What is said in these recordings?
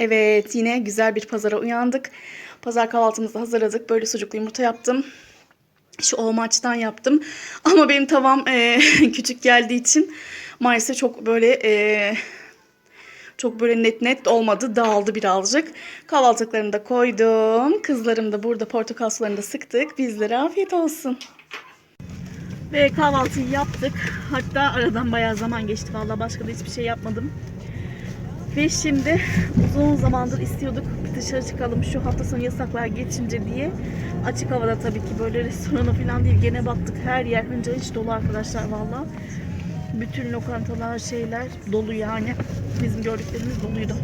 Evet yine güzel bir pazara uyandık. Pazar kahvaltımızı hazırladık. Böyle sucuklu yumurta yaptım. Şu o maçtan yaptım. Ama benim tavam eee, küçük geldiği için maalesef çok böyle eee, çok böyle net net olmadı. Dağıldı birazcık. Kahvaltılıklarımı da koydum. Kızlarım da burada portakal sularını da sıktık. Bizlere afiyet olsun. Ve kahvaltıyı yaptık. Hatta aradan bayağı zaman geçti. Vallahi başka da hiçbir şey yapmadım. Ve şimdi uzun zamandır istiyorduk bir dışarı çıkalım şu hafta sonu yasaklar geçince diye. Açık havada tabii ki böyle restorana falan değil. Gene baktık her yer hınca hiç dolu arkadaşlar valla. Bütün lokantalar şeyler dolu yani. Bizim gördüklerimiz doluydu.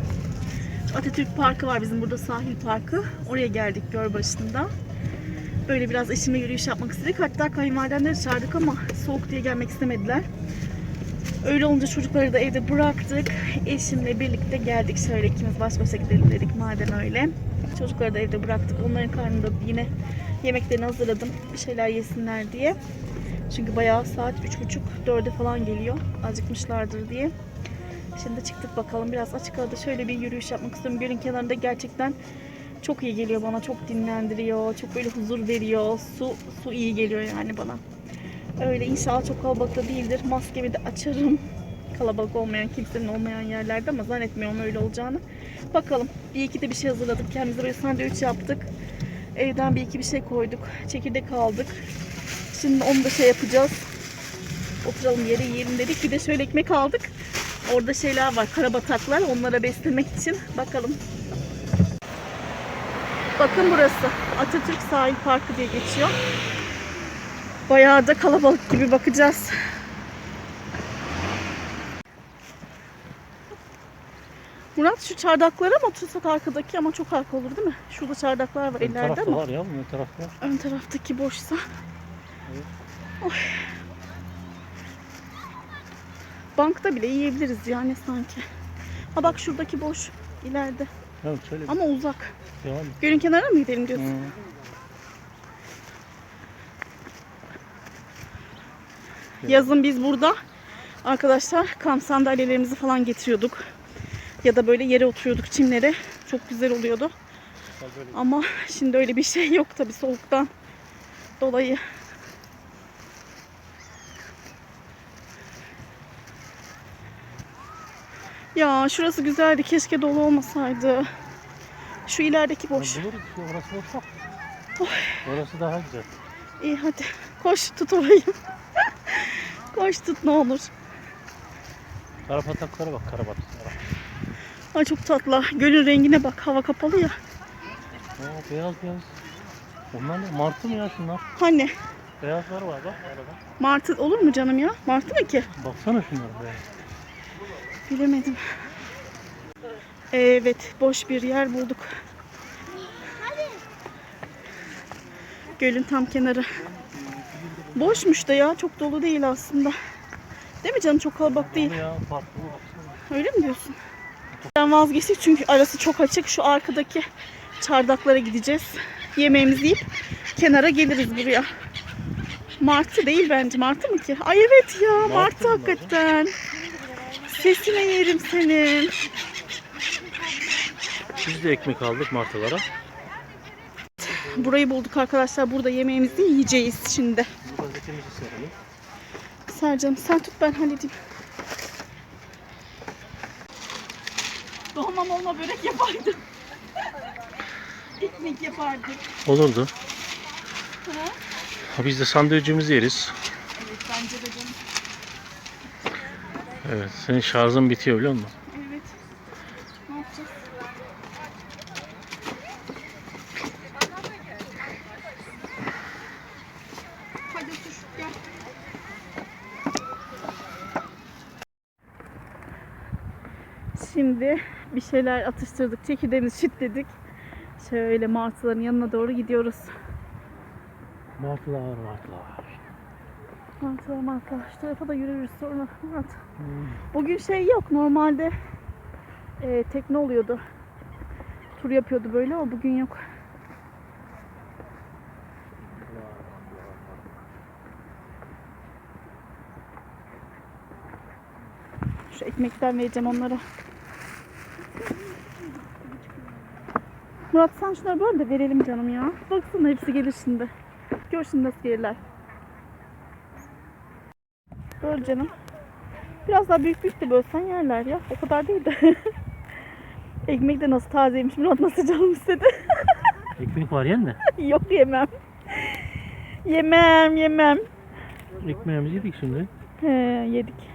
Atatürk Parkı var bizim burada sahil parkı. Oraya geldik Gölbaşı'nda. Böyle biraz eşimle yürüyüş yapmak istedik. Hatta kayınvalidemleri çağırdık ama soğuk diye gelmek istemediler. Öyle olunca çocukları da evde bıraktık. Eşimle birlikte geldik. Şöyle ikimiz baş başa gidelim dedik madem öyle. Çocukları da evde bıraktık. Onların karnında yine yemeklerini hazırladım. Bir şeyler yesinler diye. Çünkü bayağı saat 3.30-4'e falan geliyor. Acıkmışlardır diye. Şimdi çıktık bakalım. Biraz açık havada şöyle bir yürüyüş yapmak istiyorum. Gölün kenarında gerçekten çok iyi geliyor bana. Çok dinlendiriyor. Çok böyle huzur veriyor. Su su iyi geliyor yani bana. Öyle inşallah çok kalabalık da değildir. Maskemi de açarım. Kalabalık olmayan, kimsenin olmayan yerlerde ama zannetmiyorum öyle olacağını. Bakalım. Bir iki de bir şey hazırladık. Kendimize böyle sandviç yaptık. Evden bir iki bir şey koyduk. Çekirdek aldık. Şimdi onu da şey yapacağız. Oturalım yere yiyelim dedik. Bir de şöyle ekmek aldık. Orada şeyler var, karabataklar. Onlara beslemek için. Bakalım. Bakın burası. Atatürk Sahil Parkı diye geçiyor. Bayağı da kalabalık gibi bakacağız. Murat şu çardaklara mı otursak arkadaki ama çok arka olur değil mi? Şurada çardaklar var Ön ileride ama var ya, ön tarafta. ön taraftaki boşsa. Evet. Oy. Bankta bile yiyebiliriz yani sanki. Ha bak şuradaki boş ileride Evet, şöyle ama uzak. devam. Gölün kenarına mı gidelim diyorsun? Hı. Yazın biz burada arkadaşlar kamp sandalyelerimizi falan getiriyorduk. Ya da böyle yere oturuyorduk çimlere. Çok güzel oluyordu. Ama şimdi öyle bir şey yok tabi soğuktan dolayı. Ya şurası güzeldi. Keşke dolu olmasaydı. Şu ilerideki boş. Buluruz orası boş. Orası daha güzel. İyi hadi. Koş tut orayı. Koş tut ne olur. Karabataklara bak, karabataklara. Ay çok tatlı. Gölün rengine bak. Hava kapalı ya. Aa, beyaz beyaz. Onlar ne? Martı mı ya şunlar? Hani Beyazlar var bak arada. martı olur mu canım ya? Martı mı ki? Baksana şunlara beyaz. Bilemedim. Evet, boş bir yer bulduk. Gölün tam kenarı. Boşmuş da ya, çok dolu değil aslında. Değil mi canım? Çok kalabalık değil. Ya. Öyle mi diyorsun? Ben vazgeçtik çünkü arası çok açık. Şu arkadaki çardaklara gideceğiz. Yemeğimizi yiyip kenara geliriz buraya. Martı değil bence. Martı mı ki? Ay evet ya, martı, Martı hakikaten. Sesine yerim senin. Biz de ekmek aldık martılara. Burayı bulduk arkadaşlar. Burada yemeğimizi yiyeceğiz şimdi. Gazetemizi serelim. Sercan'ım sen tut ben halledeyim. Dolma molma börek yapardım. Piknik yapardık. Olurdu. Ha? Ha, biz de sandviçimizi yeriz. Evet bence de canım. Evet, senin şarjın bitiyor biliyor musun? Evet. Ne yapacağız? Hadi otur gel. Şimdi bir şeyler atıştırdık. Çekirdeğimizi sütledik. Şöyle martıların yanına doğru gidiyoruz. Martılar, martılar. Martılar martılar. Şu tarafa da yürürüz sonra. Murat. Bugün şey yok. Normalde e, tekne oluyordu. Tur yapıyordu böyle ama bugün yok. Şu ekmekten vereceğim onlara. Murat sen şunları böyle de verelim canım ya. Baksana hepsi gelir şimdi. Gör şimdi nasıl gelirler. Böyle canım. Biraz daha büyük büyük de bölsen yerler ya. O kadar değil de. Ekmek de nasıl tazeymiş. Murat nasıl canım istedi. Ekmek var yen mi? Yok yemem. Yemem yemem. Ekmeğimizi yedik şimdi. He, yedik.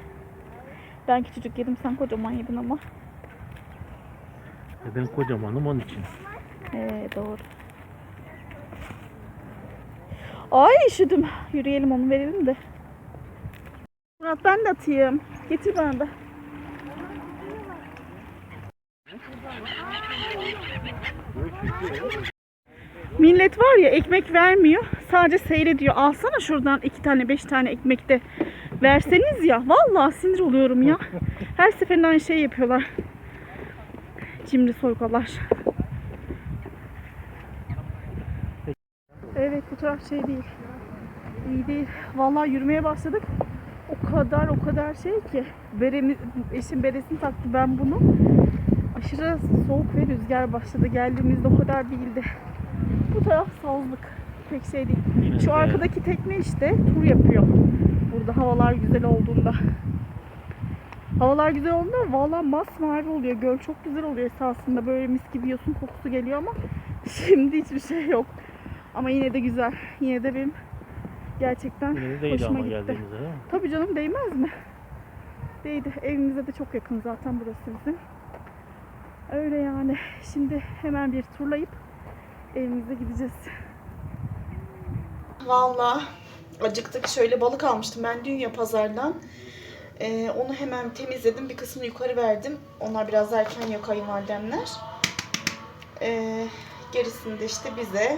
Ben küçücük yedim sen kocaman yedin ama. E ben kocamanım onun için. He, doğru. Ay üşüdüm. Yürüyelim onu verelim de. Murat ben de atayım. Getir bana da. Millet var ya ekmek vermiyor. Sadece seyrediyor. Alsana şuradan iki tane beş tane ekmek de verseniz ya. Vallahi sinir oluyorum ya. Her seferinde aynı şey yapıyorlar. Cimri soykalar. Evet taraf şey değil. İyi değil. Vallahi yürümeye başladık. O kadar o kadar şey ki. Beremi, eşim beresini taktı ben bunu. Aşırı soğuk ve rüzgar başladı. Geldiğimizde o kadar değildi. Bu taraf sazlık. Pek şey değil. Yine Şu arkadaki tekne işte tur yapıyor. Burada havalar güzel olduğunda. Havalar güzel olduğunda valla masmavi oluyor. Göl çok güzel oluyor esasında. Böyle mis gibi yosun kokusu geliyor ama şimdi hiçbir şey yok. Ama yine de güzel. Yine de benim gerçekten Yine de değdi hoşuma ama gitti. değil mi? Tabii canım değmez mi? Değdi. Evimize de çok yakın zaten burası bizim. Öyle yani. Şimdi hemen bir turlayıp evimize gideceğiz. Vallahi acıktık. Şöyle balık almıştım ben dün ya pazardan. Ee, onu hemen temizledim. Bir kısmını yukarı verdim. Onlar biraz erken yok kayınvalidemler. Ee, gerisini de işte bize.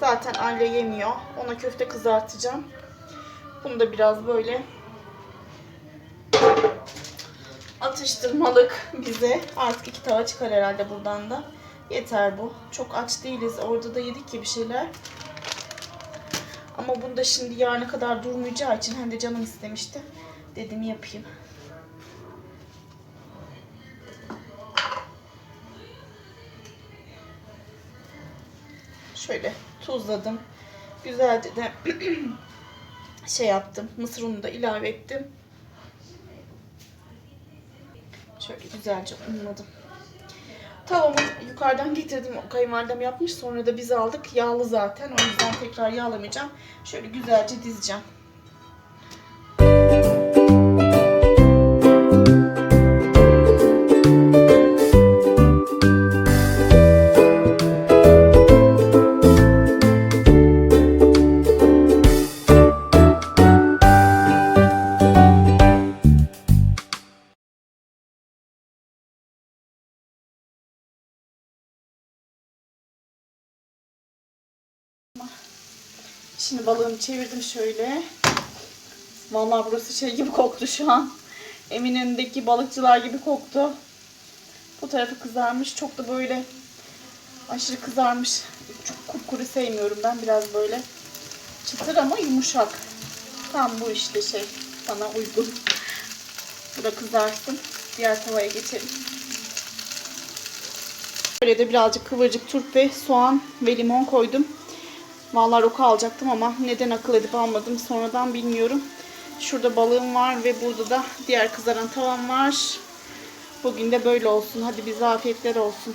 Zaten aile yemiyor. Ona köfte kızartacağım. Bunu da biraz böyle atıştırmalık bize. Artık iki tava çıkar herhalde buradan da. Yeter bu. Çok aç değiliz. Orada da yedik ki bir şeyler. Ama bunda şimdi yarına kadar durmayacağı için hem de canım istemişti. Dedim yapayım. Şöyle tuzladım. Güzelce de şey yaptım. Mısır unu da ilave ettim. Şöyle güzelce unladım. Tavamı yukarıdan getirdim. Kayınvalidem yapmış. Sonra da biz aldık. Yağlı zaten. O yüzden tekrar yağlamayacağım. Şöyle güzelce dizeceğim. Şimdi balığımı çevirdim şöyle. Vallahi burası şey gibi koktu şu an. Eminönü'ndeki balıkçılar gibi koktu. Bu tarafı kızarmış. Çok da böyle aşırı kızarmış. Çok kupkuru sevmiyorum ben. Biraz böyle çıtır ama yumuşak. Tam bu işte şey bana uygun. Bu da kızarsın. Diğer tavaya geçelim. Böyle de birazcık kıvırcık turp ve soğan ve limon koydum. Vallahi roka alacaktım ama neden akıl edip almadım sonradan bilmiyorum. Şurada balığım var ve burada da diğer kızaran tavam var. Bugün de böyle olsun. Hadi bize afiyetler olsun.